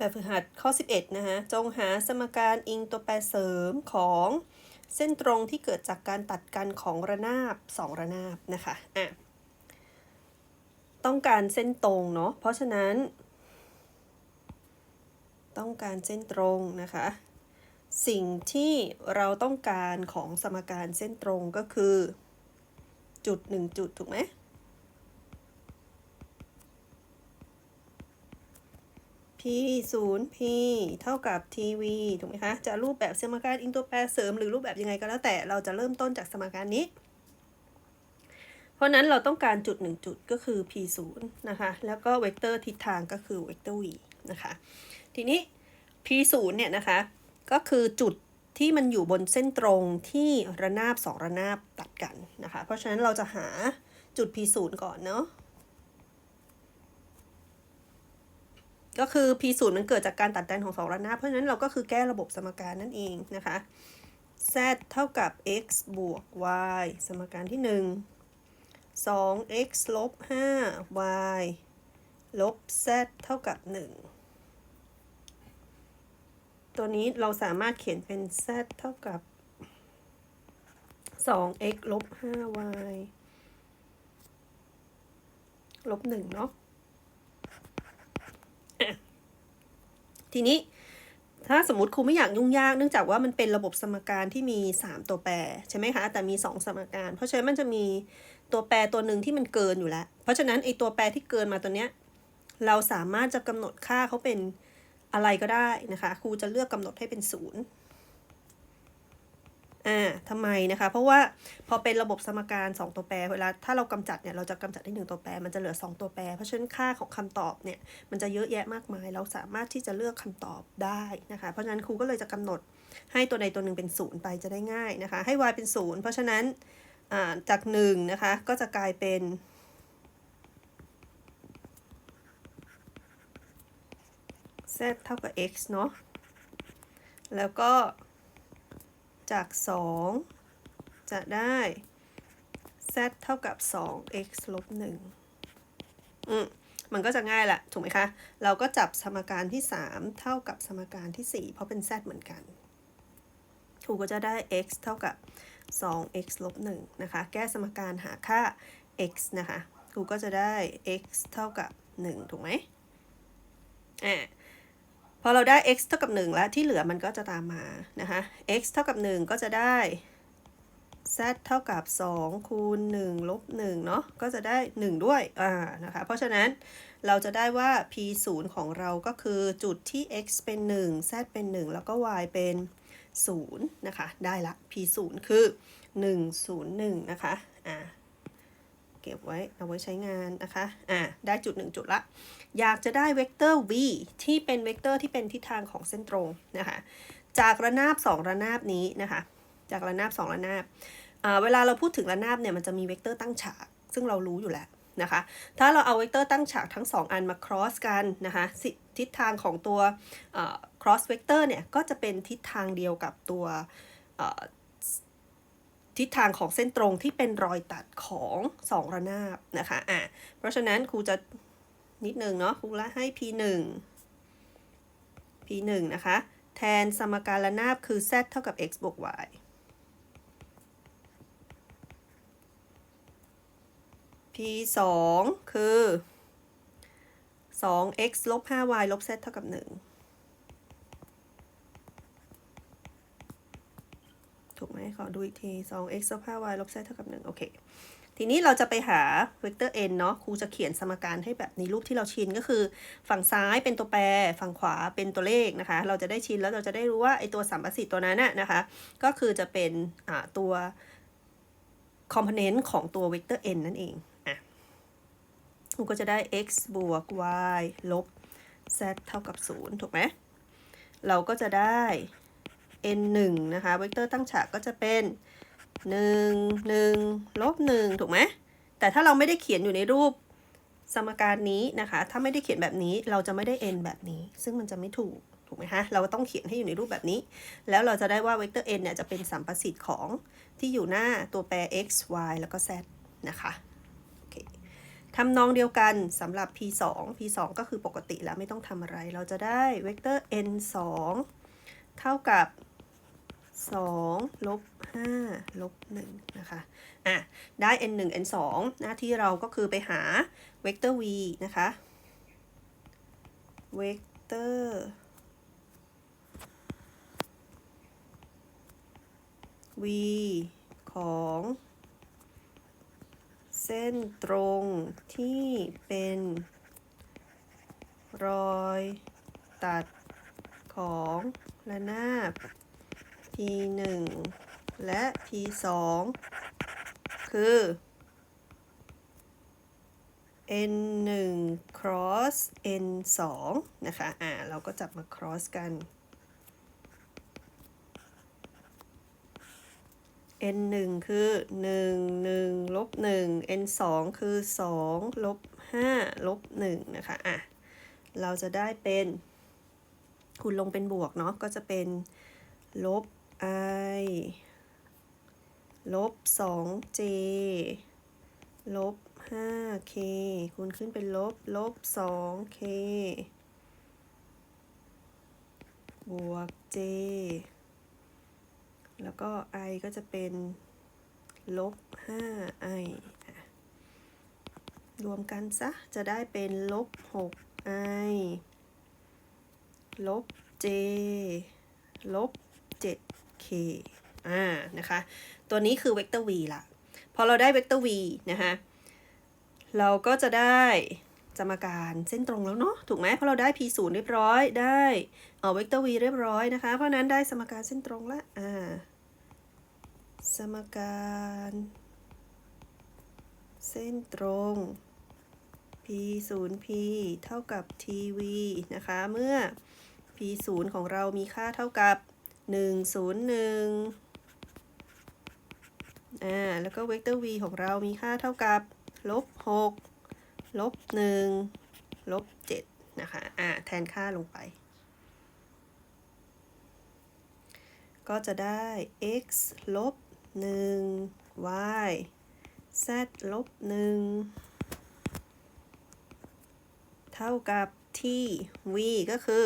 แบบฝึกหัดข้อ 11 นะคะ จงหาสมการอิงตัวแปรเสริมของเส้นตรงที่เกิดจากการตัดกันของระนาบสองระนาบนะคะอะต้องการเส้นตรงเนาะ เพราะฉะนั้น ต้องการเส้นตรงนะคะ สิ่งที่เราต้องการของสมการเส้นตรงก็คือ จุดหนึ่งจุดถูกไหม p 0 p เท่ากับ tv ถูกไหมคะ จะรูปแบบสมการอินตัวแปรเสริมหรือรูปแบบยังไงก็แล้วแต่เราจะเริ่มต้นจากสมการนี้ เพราะนั้นเราต้องการจุด 1 จุดก็คือ p 0นะคะ แล้วก็เวกเตอร์ทิศทางก็คือเวกเตอร์ v นะคะ ทีนี้ p 0เนี่ยนะคะ ก็คือจุดที่มันอยู่บนเส้นตรงที่ระนาบสองระนาบตัดกันนะคะ เพราะฉะนั้นเราจะหาจุด p 0ก่อนเนาะ ก็คือ p 0มันเกิดจากการตัดกันของสองระนาบเพราะฉะนั้นเราก็คือแก้ระบบสมการนั่นเองนะคะ z เท่ากับ x บวก y สมการที่ 1 2 x ลบ5 y ลบ z เท่ากับ 1 ตัวนี้เราสามารถเขียนเป็น z เท่ากับ 2x ลบ 5y ลบ 1 เนาะ ทีนี้ถ้าสมมติครูไม่อยากยุ่งยากเนื่องจากว่ามันเป็นระบบสมการที่มี 3 ตัวแปรใช่ไหมคะแต่มี 2 สมการ เพราะฉะนั้นมันจะมีตัวแปรตัวหนึ่งที่มันเกินอยู่แล้ว เพราะฉะนั้นไอตัวแปรที่เกินมาตัวเนี้ยเราสามารถจะกำหนดค่าเขาเป็นอะไรก็ได้นะคะครูจะเลือกกำหนดให้เป็นศูนย์ อ่าทำไมนะคะ เพราะว่าพอเป็นระบบสมการ 2 ตัวแปรเวลาถ้าเรากำจัดเนี่ยเราจะกำจัดได้1ตัวแปร มันจะเหลือ 2 ตัวแปร เพราะฉะนั้นค่าของคำตอบเนี่ยมันจะเยอะแยะมากมาย เราสามารถที่จะเลือกคำตอบได้นะคะ เพราะฉะนั้นครูก็เลยจะกำหนดให้ตัวใดตัวหนึ่งเป็นศูนย์ไปจะได้ง่ายนะคะ ให้ y เป็นศูนย์เพราะฉะนั้นอ่าจาก1นะคะก็จะกลายเป็น z เท่ากับ x เนาะแล้วก็ จาก 2 จะได้ z เท่ากับ 2x ลบ1อืมมันก็จะง่ายแหละ ถูกไหมคะ เราก็จับสมการที่ 3 เท่ากับสมการที่ 4 เพราะเป็น z เหมือนกันครูก็จะได้ x เท่ากับ 2x ลบ1นะคะ แก้สมการหาค่า x นะคะ ครูก็จะได้ x เท่ากับ 1 ถูกไหมอ่า พอเราได้ x เท่ากับ 1 แล้วที่เหลือมันก็จะตามมานะคะ x เท่ากับ 1 ก็จะได้ z เท่ากับ 2 คูณ 1 ลบ 1 เนาะก็จะได้ 1 ด้วยอ่านะคะเพราะฉะนั้นเราจะได้ว่า p 0ของเราก็คือจุดที่ x เป็น 1 z เป็น 1 แล้วก็ y เป็น 0 นะคะ ได้ละ p 0คือ 1 0 1 นะคะอ่า เก็บไว้เอาไว้ใช้งานนะคะอ่าได้จุด 1 จุดละ อยากจะได้เวกเตอร์ v ที่เป็นเวกเตอร์ที่เป็นทิศทางของเส้นตรงนะคะจากระนาบ 2 ระนาบนี้นะคะจากระนาบ 2 ระนาบอ่าเวลาเราพูดถึงระนาบเนี่ยมันจะมีเวกเตอร์ตั้งฉาก ซึ่งเรารู้อยู่แล้วนะคะถ้าเราเอาเวกเตอร์ตั้งฉากทั้ง 2 อันมา cross กันนะคะทิศทางของตัว cross vector เนี่ยก็จะเป็นทิศทางเดียวกับตัว ทิศทางของเส้นตรงที่เป็นรอยตัดของสองระนาบนะคะอะเพราะฉะนั้นครูจะนิดนึงเนาะครูละให้ p 1 p 1นะคะ แทนสมการระนาบคือ z เท่ากับ x บวก y p 2คือ 2x ลบ 5y ลบ z เท่ากับ 1 ถูกไหมขอดูอีกที 2x ลบ 5y ลบ z เท่ากับ 1 โอเค ทีนี้เราจะไปหาเวกเตอร์ n เนาะครูจะเขียนสมการให้แบบในรูปที่เราชินก็คือ ฝั่งซ้ายเป็นตัวแปร ฝั่งขวาเป็นตัวเลขนะคะ เราจะได้ชินแล้วเราจะได้รู้ว่าไอตัวสัมประสิทธิ์ตัวนั้นน่ะนะคะ ก็คือจะเป็นอ่าตัวคอมโพเนนต์ของตัวเวกเตอร์ n นั่นเองอะครูก็จะได้ x บวก y ลบ z เท่ากับ 0 ถูกไหมเราก็จะได้ n 1นะคะเวกเตอร์ตั้งฉากก็จะเป็น1 1ลบ1ถูกไหมแต่ถ้าเราไม่ได้เขียนอยู่ในรูปสมการนี้นะคะ ถ้าไม่ได้เขียนแบบนี้เราจะไม่ได้ n แบบนี้ ซึ่งมันจะไม่ถูกถูกไหมคะเราต้องเขียนให้อยู่ในรูปแบบนี้ แล้วเราจะได้ว่าเวกเตอร์ n เนี่ยจะเป็นสัมประสิทธิ์ของที่อยู่หน้าตัวแปร x y แล้วก็ z นะคะโอเคทำนองเดียวกันสำหรับ p 2 p 2 ก็คือปกติแล้วไม่ต้องทำอะไร เราจะได้เวกเตอร์ n 2เท่ากับ 2ลบ5ลบ1นะคะอะได้ n 1 n 2หน้าที่เราก็คือไปหาเวกเตอร์ v นะคะเวกเตอร์ v ของเส้นตรงที่เป็นรอยตัดของระนาบ 1 และ p 2คือ n 1 cross n 2นะคะ อ่า เราก็จับมา cross กัน n 1คือ 1 1ลบ1 n 2คือ 2 ลบ 5 ลบ 1 นะคะ อะ เราจะได้เป็น คูณลงเป็นบวกเนาะ ก็จะเป็นลบ i ลบ 2j ลบ 5k คูณขึ้นเป็นลบ ลบ 2k บวก j แล้วก็ i ก็จะเป็น ลบ 5i อะรวมกันซะ จะได้เป็นลบ 6i ลบ j ลบ k อ่านะคะ ตัวนี้คือเวกเตอร์ v ละพอเราได้เวกเตอร์ v นะคะเราก็จะได้สมการเส้นตรงแล้วเนาะถูกไหมเพราะเราได้ p 0เรียบร้อยได้เออเวกเตอร์ v เรียบร้อยนะคะ เพราะนั้นได้สมการเส้นตรงละอ่าสมการเส้นตรง p 0 p เท่ากับ tv นะคะ เมื่อ p 0ของเรามีค่าเท่ากับ 1 0 1อ่า แล้วก็เวกเตอร์ v ของเรามีค่าเท่ากับลบ6ลบ1ลบ7นะคะ อ่า แทนค่าลงไป ก็จะได้ x ลบ1 y z ลบ1เท่ากับที่ v ก็คือ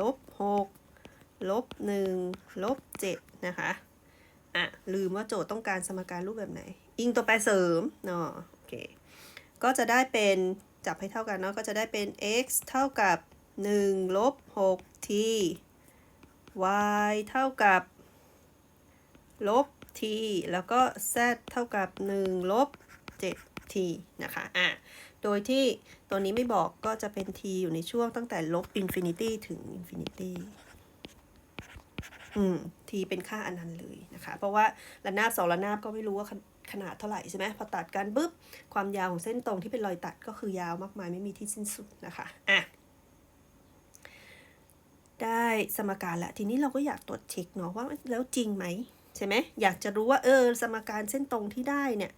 ลบ6 ลบ1ลบ7นะคะ อะ ลืมว่าโจทย์ต้องการสมการรูปแบบไหน อิงตัวแปรเสริมเนาะโอเค ก็จะได้เป็นจับให้เท่ากันเนาะก็จะได้เป็น x เท่ากับ 1 ลบ 6 t y เท่ากับ ลบ t แล้วก็ z เท่ากับ 1 ลบ 7t นะคะ อะ โดยที่ตัวนี้ไม่บอกก็จะเป็น t อยู่ในช่วงตั้งแต่ลบ infinity ถึง infinity อืม t เป็นค่าอนันต์เลยนะคะ เพราะว่าระนาบสองระนาบก็ไม่รู้ว่าขนาดเท่าไหร่ใช่ไหมพอตัดกันปุ๊บความยาวของเส้นตรงที่เป็นรอยตัดก็คือยาวมากมายไม่มีที่สิ้นสุดนะคะอะได้สมการแล้วทีนี้เราก็อยากตรวจเช็คเนาะว่าแล้วจริงไหมใช่ไหมอยากจะรู้ว่าเออสมการเส้นตรงที่ได้เนี่ย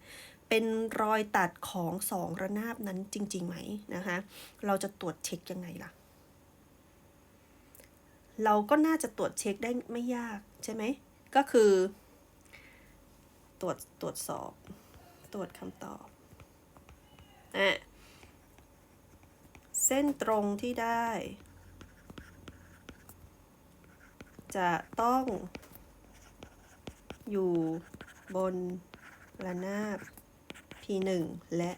เป็นรอยตัดของสองระนาบนั้นจริงๆไหมนะคะ เราจะตรวจเช็คยังไงล่ะ เราก็น่าจะตรวจเช็คได้ไม่ยากใช่ไหม ก็คือ ตรวจตรวจสอบ ตรวจคำตอบอะเส้นตรงที่ได้ จะต้องอยู่บนระนาบ P1 และ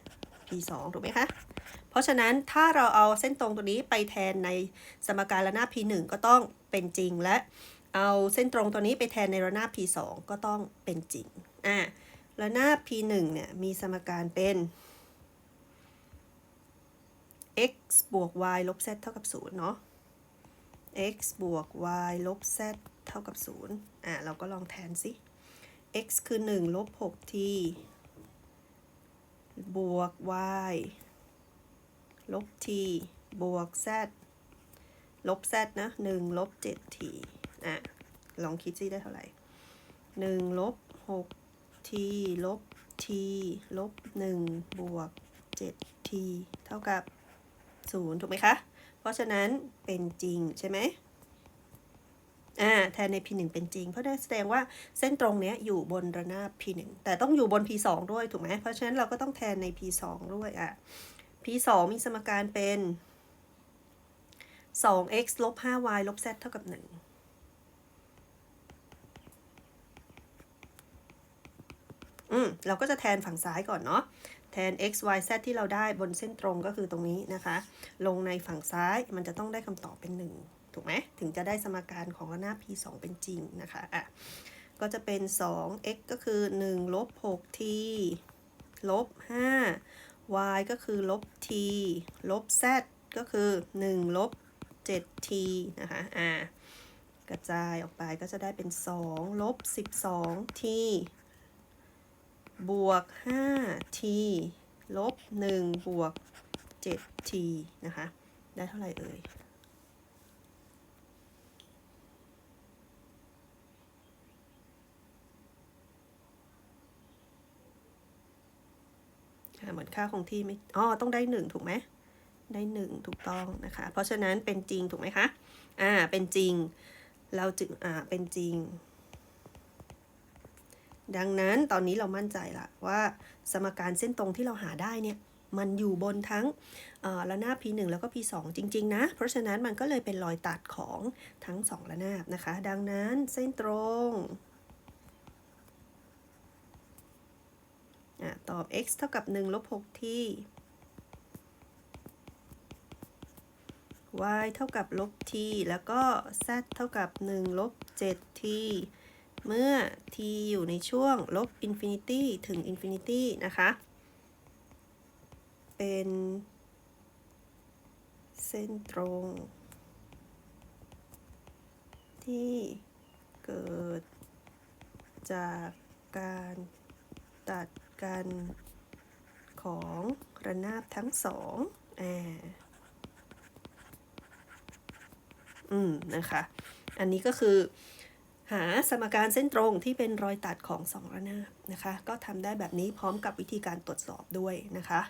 P2 ถูกไหมคะ เพราะฉะนั้นถ้าเราเอาเส้นตรงตัวนี้ไปแทนในสมการระนาบ P1 ก็ต้องเป็นจริง และเอาเส้นตรงตัวนี้ไปแทนในระนาบ P2 ก็ต้องเป็นจริง อะระนาบ P1 เนี่ยมีสมการเป็น x บวก y ลบ z เท่ากับ 0 เนาะ x บวก y ลบ z เท่ากับ 0 อะ เราก็ลองแทนสิ x คือ 1 ลบ 6t บวก y ลบ t บวก z ลบ z นะ1ลบ 7t อะ ลองคิดซิได้เท่าไหร่1ลบ 6t ลบ t ลบ 1 บวก 7t เท่ากับ 0 ถูกไหมคะ เพราะฉะนั้นเป็นจริงใช่ไหมอ่าแทนใน P1 เป็นจริง เพราะนั่นแสดงว่าเส้นตรงเนี้ยอยู่บนระนาบ P1 แต่ต้องอยู่บน P2 ด้วยถูกไหมเพราะฉะนั้นเราก็ต้องแทนใน P2 ด้วยอะ P2 มีสมการเป็น 2x ลบ 5y ลบ z เท่ากับ 1อืมเราก็จะแทนฝั่งซ้ายก่อนเนาะ แทน x y z ที่เราได้บนเส้นตรงก็คือตรงนี้นะคะ ลงในฝั่งซ้ายมันจะต้องได้คำตอบเป็น 1 ถูกไหม ถึงจะได้สมการของระนาบ p2 เป็นจริงนะคะ อะ ก็จะเป็น 2x ก็คือ 1 ลบ 6t ลบ 5 y ก็คือลบ t ลบ z ก็คือ 1 ลบ 7t นะคะ อ่ากระจายออกไปก็จะได้เป็น 2 ลบ 12t บวก 5t ลบ 1 บวก 7t นะคะ ได้เท่าไหร่เอ่ย อ่าเหมือนค่าคงที่ไม่อ๋อต้องได้หนึ่งถูกไหมได้หนึ่งถูกต้องนะคะ เพราะฉะนั้นเป็นจริงถูกไหมคะอ่าเป็นจริง เราจึงอ่าเป็นจริง ดังนั้นตอนนี้เรามั่นใจละว่าสมการเส้นตรงที่เราหาได้เนี่ยมันอยู่บนทั้งเอ่อระนาบ P1 แล้วก็ P2 จริง ๆ นะ เพราะฉะนั้นมันก็เลยเป็นรอยตัดของทั้งสองระนาบนะคะ ดังนั้นเส้นตรง อะ ตอบ x เท่ากับ1ลบ6ที่ y เท่ากับลบ t แล้วก็ z เท่ากับ1ลบ7 t เมื่อ t อยู่ในช่วงลบอินฟินิตี้ถึงอินฟินิตี้นะคะ เป็นเส้นตรง ที่เกิดจากการ ตัดกันของระนาบทั้งสองอ่าอืมนะคะ อันนี้ก็คือหาสมการเส้นตรงที่เป็นรอยตัดของสองระนาบนะคะ ก็ทำได้แบบนี้พร้อมกับวิธีการตรวจสอบด้วยนะคะ